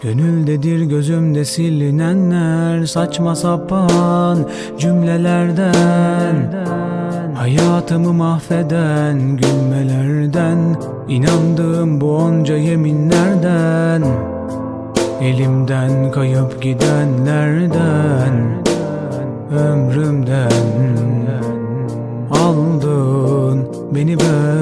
Gönüldedir gözümde silinenler Saçma sapan cümlelerden. Hayatımı mahveden gülmelerden inandığım bu onca yeminlerden. Elimden kayıp gidenlerden Ömrümden. Aldın beni benden